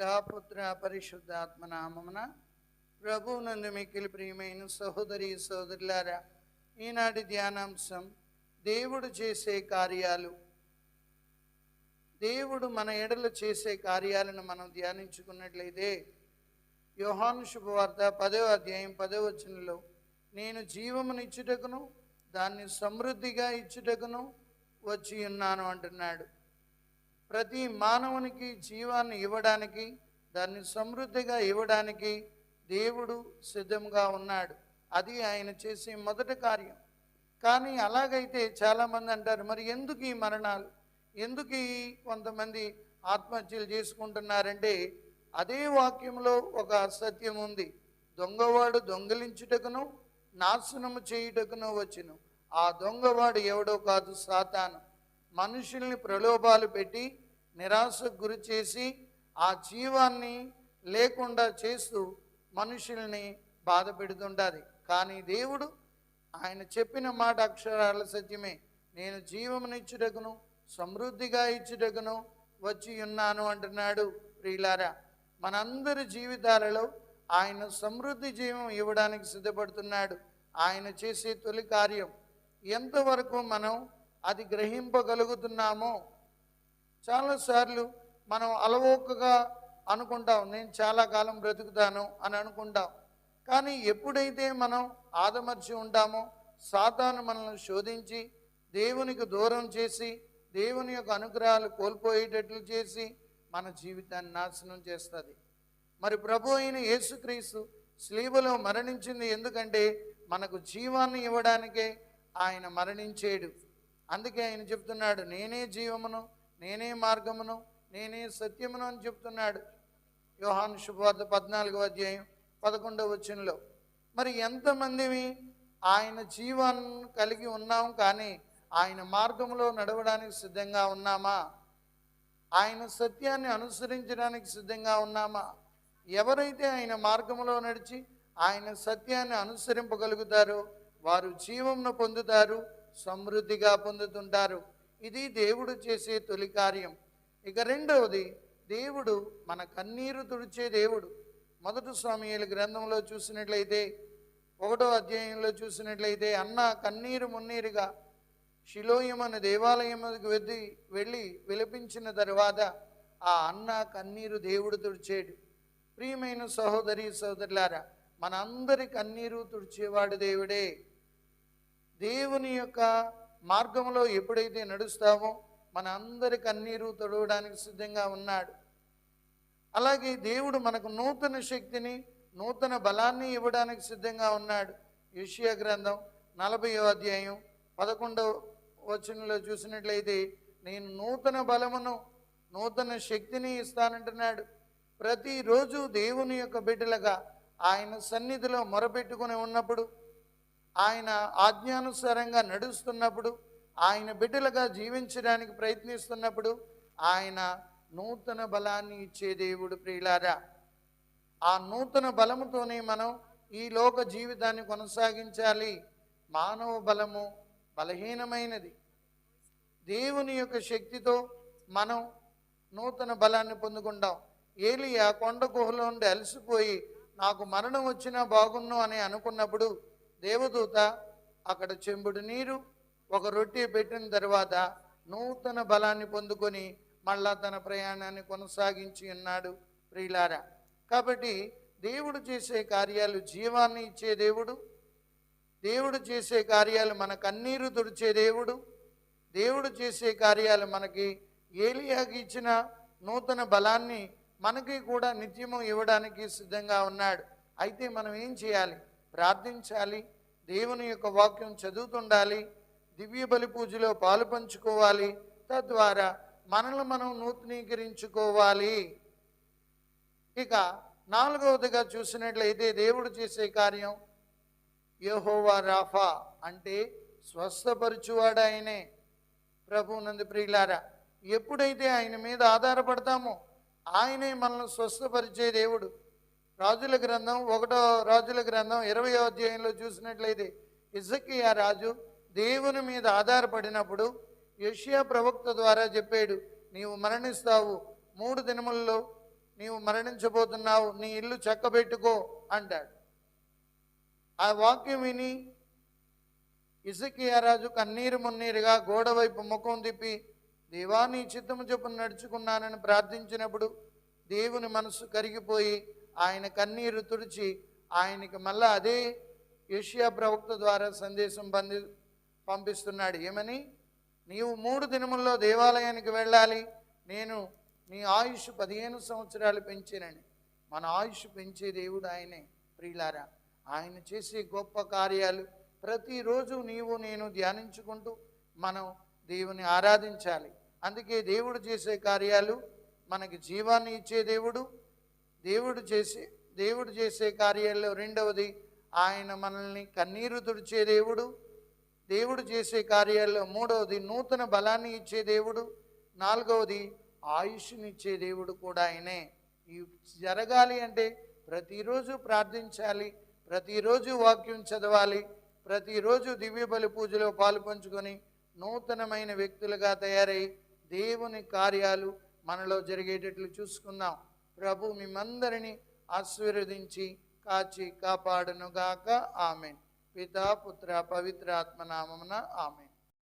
పితాపుత్ర పరిశుద్ధాత్మ నామమున ప్రభువునందు మిక్కిలి ప్రియమైన సహోదరి సహోదరులారా ఈనాటి ధ్యానాంశం దేవుడు చేసే కార్యాలు. దేవుడు మన ఎడలు చేసే కార్యాలను మనం ధ్యానించుకున్నట్లయితే యోహాను శుభవార్త పదవ అధ్యాయం పదవ వచనంలో నేను జీవమునిచ్చుటకును దాన్ని సమృద్ధిగా ఇచ్చుటకును వచ్చి ఉన్నాను అంటున్నాడు. ప్రతి మానవునికి జీవాన్ని ఇవ్వడానికి దాన్ని సమృద్ధిగా ఇవ్వడానికి దేవుడు సిద్ధంగా ఉన్నాడు. అది ఆయన చేసే మొదటి కార్యం. కానీ అలాగైతే చాలామంది అంటారు మరి ఎందుకు ఈ మరణాలు? ఎందుకు ఈ కొంతమంది ఆత్మహత్యలు చేసుకుంటున్నారంటే అదే వాక్యంలో ఒక సత్యం ఉంది. దొంగవాడు దొంగిలించుటకును నాశనము చేయుటకును వచ్చును. ఆ దొంగవాడు ఎవడో కాదు సాతాను. మనుషుల్ని ప్రలోభాలు పెట్టి నిరాశకు గురి చేసి ఆ జీవాన్ని లేకుండా చేస్తూ మనుషుల్ని బాధ పెడుతుంటుంది. కానీ దేవుడు ఆయన చెప్పిన మాట అక్షరాల సత్యమే. నేను జీవమునిచ్చుటకును సమృద్ధిగా ఇచ్చుటకును వచ్చి ఉన్నాను అంటున్నాడు ప్రియులారా. మనందరి జీవితాలలో ఆయన సమృద్ధి జీవం ఇవ్వడానికి సిద్ధపడుతున్నాడు. ఆయన చేసే తొలి కార్యం ఎంతవరకు మనం అది గ్రహింపగలుగుతున్నామో. చాలాసార్లు మనం అలవోకగా అనుకుంటాం నేను చాలా కాలం బ్రతుకుతాను అని అనుకుంటాం. కానీ ఎప్పుడైతే మనం ఆదమర్చి ఉంటామో సాతాను మనల్ని శోధించి దేవునికి దూరం చేసి దేవుని యొక్క అనుగ్రహాలు కోల్పోయేటట్లు చేసి మన జీవితాన్ని నాశనం చేస్తుంది. మరి ప్రభు అయిన యేసుక్రీస్తు స్లీవలో మరణించింది ఎందుకంటే మనకు జీవాన్ని ఇవ్వడానికే ఆయన మరణించేడు. అందుకే ఆయన చెప్తున్నాడు నేనే జీవమును నేనే మార్గమును నేనే సత్యమును అని చెప్తున్నాడు. యోహాను శుభవార్త పద్నాలుగో అధ్యాయం పదకొండవ వచనంలో మరి ఎంతమందివి ఆయన జీవాన్ని కలిగి ఉన్నాం కానీ ఆయన మార్గంలో నడవడానికి సిద్ధంగా ఉన్నామా? ఆయన సత్యాన్ని అనుసరించడానికి సిద్ధంగా ఉన్నామా? ఎవరైతే ఆయన మార్గంలో నడిచి ఆయన సత్యాన్ని అనుసరింపగలుగుతారో వారు జీవంను పొందుతారు సమృద్ధిగా పొందుతుంటారు. ఇది దేవుడు చేసే తొలి కార్యం. ఇక రెండవది దేవుడు మన కన్నీరు తుడిచే దేవుడు. మొదటి స్వామియుల గ్రంథంలో చూసినట్లయితే ఒకటో అధ్యాయంలో చూసినట్లయితే అన్న కన్నీరు మున్నీరుగా శిలోయం అనే దేవాలయముకు వెళ్ళి వెళ్ళి విలపించిన తరువాత ఆ అన్న కన్నీరు దేవుడు తుడిచేడు. ప్రియమైన సహోదరి సహోదరులారా మనందరి కన్నీరు తుడిచేవాడు దేవుడే. దేవుని యొక్క మార్గంలో ఎప్పుడైతే నడుస్తామో మన అందరి కన్నీరు తొడవడానికి సిద్ధంగా ఉన్నాడు. అలాగే దేవుడు మనకు నూతన శక్తిని నూతన బలాన్ని ఇవ్వడానికి సిద్ధంగా ఉన్నాడు. యెషయా గ్రంథం నలభయో అధ్యాయం పదకొండవ వచనంలో చూసినట్లయితే నేను నూతన బలమును నూతన శక్తిని ఇస్తానంటున్నాడు. ప్రతిరోజు దేవుని యొక్క బిడ్డలుగా ఆయన సన్నిధిలో మొరపెట్టుకుని ఉన్నప్పుడు ఆయన ఆజ్ఞానుసారంగా నడుస్తున్నప్పుడు ఆయన బిడ్డలుగా జీవించడానికి ప్రయత్నిస్తున్నప్పుడు ఆయన నూతన బలాన్ని ఇచ్చే దేవుడు ప్రియులారా. ఆ నూతన బలముతోనే మనం ఈ లోక జీవితాన్ని కొనసాగించాలి. మానవ బలము బలహీనమైనది. దేవుని యొక్క శక్తితో మనం నూతన బలాన్ని పొందుకుంటాం. ఏలియా కొండ గుహలో ఉండి అలసిపోయి నాకు మరణం వచ్చినా బాగున్ను అని అనుకున్నప్పుడు దేవదూత అక్కడ చెంబుడు నీరు ఒక రొట్టె పెట్టిన తర్వాత నూతన బలాన్ని పొందుకొని మళ్ళా తన ప్రయాణాన్ని కొనసాగించి ఉన్నాడు ప్రియులారా. కాబట్టి దేవుడు చేసే కార్యాలు జీవాన్ని ఇచ్చే దేవుడు దేవుడు చేసే కార్యాలు మన కన్నీరు తుడిచే దేవుడు దేవుడు చేసే కార్యాలు మనకి ఏలియాకి ఇచ్చిన నూతన బలాన్ని మనకి కూడా నిత్యము ఇవ్వడానికి సిద్ధంగా ఉన్నాడు. అయితే మనం ఏం చేయాలి? ప్రార్థించాలి దేవుని యొక్క వాక్యం చదువుతుండాలి దివ్య బలి పూజలో పాలు పంచుకోవాలి తద్వారా మనల్ని మనం నూతనీకరించుకోవాలి. ఇక నాలుగవదిగా చూసినట్లయితే దేవుడు చేసే కార్యం యహోవా రాఫా అంటే స్వస్థపరచువాడు ఆయనే. ప్రభునందు ప్రియులారా ఎప్పుడైతే ఆయన మీద ఆధారపడతామో ఆయనే మనల్ని స్వస్థపరిచే దేవుడు. రాజుల గ్రంథం ఒకటో రాజుల గ్రంథం ఇరవై అధ్యాయంలో చూసినట్లయితే ఇజకియా రాజు దేవుని మీద ఆధారపడినప్పుడు యషియా ప్రవక్త ద్వారా చెప్పాడు నీవు మరణిస్తావు మూడు దినముల్లో నీవు మరణించబోతున్నావు నీ ఇల్లు చక్కబెట్టుకో అంటాడు. ఆ వాక్యం విని ఇసకియా రాజు కన్నీరు మున్నీరుగా గోడ వైపు ముఖం తిప్పి దేవా నీ చిత్తము చొప్పున నడుచుకున్నానని ప్రార్థించినప్పుడు దేవుని మనసు కరిగిపోయి ఆయన కన్నీరు తుడిచి ఆయనకి మళ్ళా అదే ఏషియా ప్రవక్త ద్వారా సందేశం పంది పంపిస్తున్నాడు. ఏమని? నీవు మూడు దినముల్లో దేవాలయానికి వెళ్ళాలి. నేను నీ ఆయుష్ పదిహేను సంవత్సరాలు పెంచానని. మన ఆయుష్ పెంచే దేవుడు ఆయనే ప్రియులారా. ఆయన చేసే గొప్ప కార్యాలు ప్రతిరోజు నీవు నేను ధ్యానించుకుంటూ మనం దేవుని ఆరాధించాలి. అందుకే దేవుడు చేసే కార్యాలు మనకి జీవాన్ని ఇచ్చే దేవుడు దేవుడు చేసే దేవుడు చేసే కార్యాల్లో రెండవది ఆయన మనల్ని కన్నీరు తుడిచే దేవుడు దేవుడు చేసే కార్యాల్లో మూడవది నూతన బలాన్ని ఇచ్చే దేవుడు నాలుగవది ఆయుష్నిచ్చే దేవుడు కూడా ఆయనే. ఈ జరగాలి అంటే ప్రతిరోజు ప్రార్థించాలి ప్రతిరోజు వాక్యం చదవాలి ప్రతిరోజు దివ్య బలి పూజలో పాల్పంచుకొని నూతనమైన వ్యక్తులుగా తయారై దేవుని కార్యాలు మనలో జరిగేటట్లు చూసుకుందాం. ప్రభు మిమ్మందరినీ ఆశీర్వదించి కాచి కాపాడునుగాక. ఆమెన్. పితా పుత్ర పవిత్రాత్మనామమున ఆత్మ ఆమెన్.